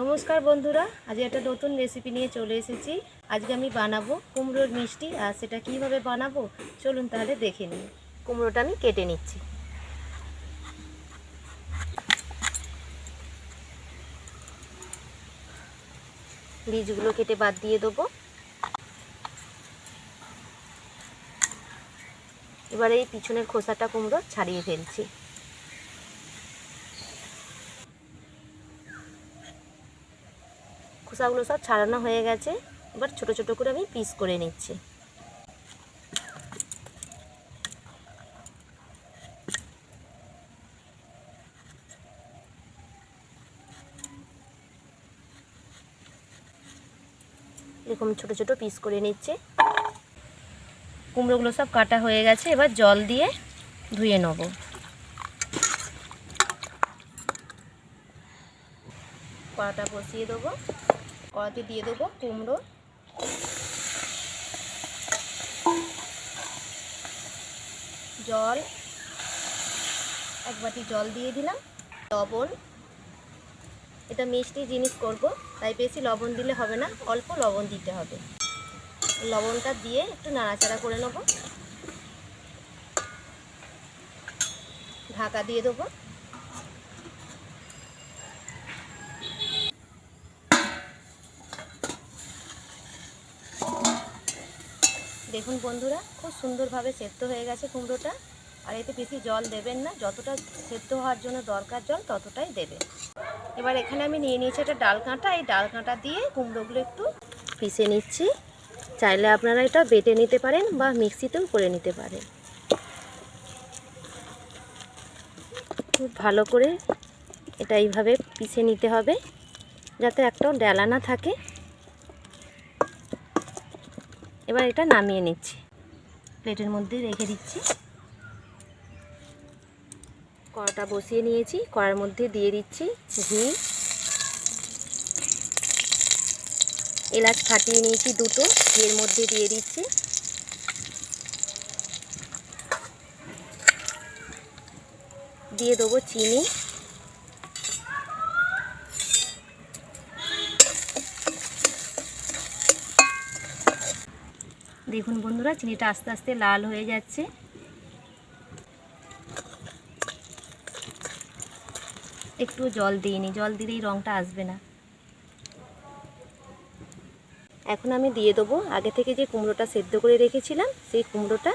নমস্কার বন্ধুরা, আজ একটা নতুন রেসিপি নিয়ে চলে এসেছি। আজকে আমি বানাবো কুমড়োর মিষ্টি, আর সেটা কীভাবে বানাবো? চলুন তাহলে দেখে নিই। কুমড়োটা আমি কেটে নিচ্ছি। বীজগুলো কেটে বাদ দিয়ে দেবো। এবারে এই পিছনের খোসাটা কুমড়ো ছাড়িয়ে ফেলছি। খোসাগুলো সব ছাড়ানো হয়ে গেছে। এবার ছোট ছোট করে আমি পিস করে নিচ্ছি। এরকম ছোট ছোট পিস করে নিচ্ছে। কুমড়োগুলো সব কাটা হয়ে গেছে, এবার জল দিয়ে ধুয়ে নেব। কড়াটা বসিয়ে দেবো। কড়াতে দিয়ে দেবো কুমড়ো। জল, এক বাটি জল দিয়ে দিলাম, লবণ। এটা মিষ্টি জিনিস করব, তাই বেশি লবণ দিলে হবে না, অল্প লবণ দিতে হবে। লবণটা দিয়ে একটু নাড়াচাড়া করে নেব। ঢাকা দিয়ে দেবো। দেখুন বন্ধুরা, খুব সুন্দরভাবে সেদ্ধ হয়ে গেছে কুমড়োটা। আর এতে বেশি জল দেবেন না, যতটা সেদ্ধ হওয়ার জন্য দরকার জল, ততটাই দেবে এবার এখানে আমি নিয়ে নিয়েছি একটা ডাল কাঁটা। এই ডাল কাঁটা দিয়ে কুমড়োগুলো একটু পিষে নিচ্ছি। চাইলে আপনারা এটা বেটে নিতে পারেন বা মিক্সিতেও করে নিতে পারেন। খুব ভালো করে এটা এইভাবে পিষে নিতে হবে, যাতে একটাও ডেলা না থাকে। এবার এটা নামিয়ে নিচ্ছি। প্লেটের মধ্যে রেখে দিচ্ছি। কড়াটা বসিয়ে নিয়েছি। কড়ার মধ্যে দিয়ে দিচ্ছি ঘি। এলাচ ফাটিয়ে নিয়েছি দুটো। ঘিয়ের মধ্যে দিয়ে দিচ্ছি। দিয়ে দেবো চিনি। দেখুন বন্ধুরা, চিনিটা আস্তে আস্তে লাল হয়ে যাচ্ছে। একটু জল দিইনি, জল দিলেই রঙটা আসবে না। এখন আমি দিয়ে দেবো, আগে থেকে যে কুমড়োটা সেদ্ধ করে রেখেছিলাম, সেই কুমড়োটা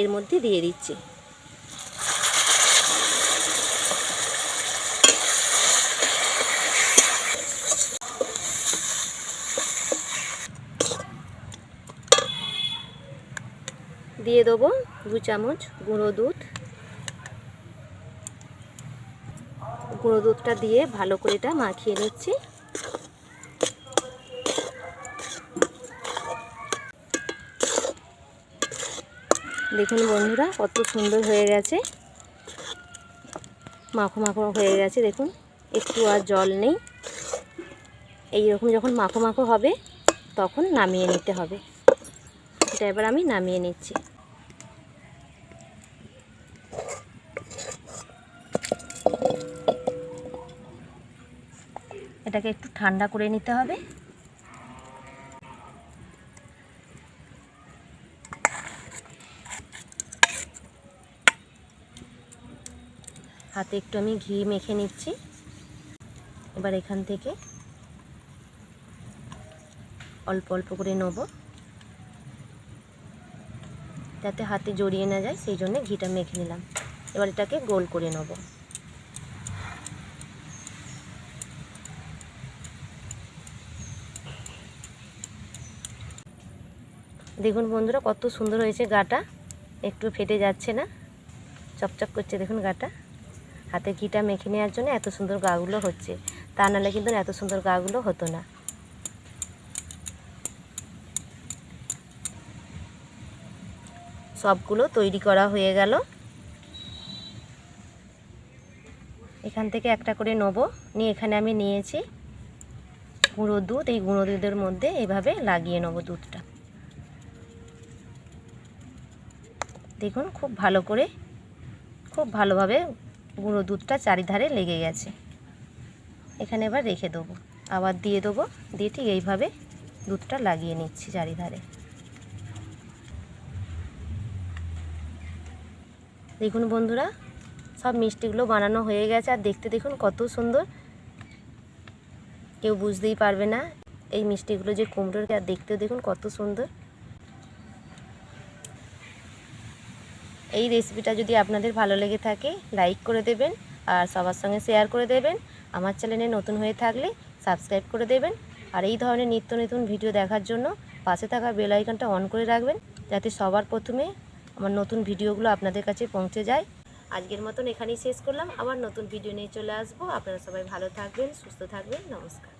এর মধ্যে দিয়ে দিচ্ছি। দিয়ে দেবো দু চামচ গুঁড়ো দুধ। গুঁড়ো দুধটা দিয়ে ভালো করে এটা মাখিয়ে নিচ্ছি। দেখুন বন্ধুরা, কত সুন্দর হয়ে গেছে। মাখো মাখো হয়ে গেছে, দেখুন। একটু আর জল নেই। এই রকম যখন মাখো মাখো হবে, তখন নামিয়ে নিতে হবে। এটা এবার আমি নামিয়ে নিচ্ছি। এটাকে একটু ঠান্ডা করে নিতে হবে। হাতে একটু আমি ঘি মেখে নিচ্ছি। এবার এখান থেকে অল্প অল্প করে নেব। যাতে হাতে জড়িয়ে না যায়, সেই জন্য ঘিটা মেখে নিলাম। এবার এটাকে গোল করে নেব। দেখুন বন্ধুরা, কত সুন্দর হয়েছে গাটা। একটু ফেটে যাচ্ছে না। চকচক করছে দেখুন গাটা। হাতে ঘিটা মেখে নেওয়ার জন্য এত সুন্দর গাগুলো হচ্ছে। তা নাহলে কিন্তু এত সুন্দর গাগুলো হতো না। সবগুলো তৈরি করা হয়ে গেল। এখান থেকে একটা করে নেব। নিয়ে এখানে আমি নিয়েছি গুঁড়ো দুধ। এই গুঁড়ো দুধের মধ্যে এভাবে লাগিয়ে নেব দুধটা। দেখুন, খুব ভালো করে, খুব ভালোভাবে গুঁড়ো দুধটা চারিধারে লেগে গেছে। এখানে এবার রেখে দেবো। আবার দিয়ে দেবো, দিয়ে ঠিক এইভাবে দুধটা লাগিয়ে নিচ্ছি চারিধারে। দেখুন বন্ধুরা, সব মিষ্টিগুলো বানানো হয়ে গেছে, আর দেখতে দেখুন কত সুন্দর। কেউ বুঝতেই পারবে না এই মিষ্টিগুলো যে কুমড়োর, আর দেখতেও দেখুন কত সুন্দর। এই রেসিপিটা যদি আপনাদের ভালো লেগে থাকে লাইক করে দেবেন আর সবার সঙ্গে শেয়ার করে দেবেন। আমার চ্যানেলে নতুন হয়ে থাকলে সাবস্ক্রাইব করে দেবেন। আর এই ধরনের নিত্য নতুন ভিডিও দেখার জন্য পাশে থাকা বেল আইকনটা অন করে রাখবেন, যাতে সবার প্রথমে আমার নতুন ভিডিওগুলো আপনাদের কাছে পৌঁছে যায়। আজকের মতন এখানেই শেষ করলাম। আবার নতুন ভিডিও নিয়ে চলে আসব। আপনারা সবাই ভালো থাকবেন, সুস্থ থাকবেন। নমস্কার।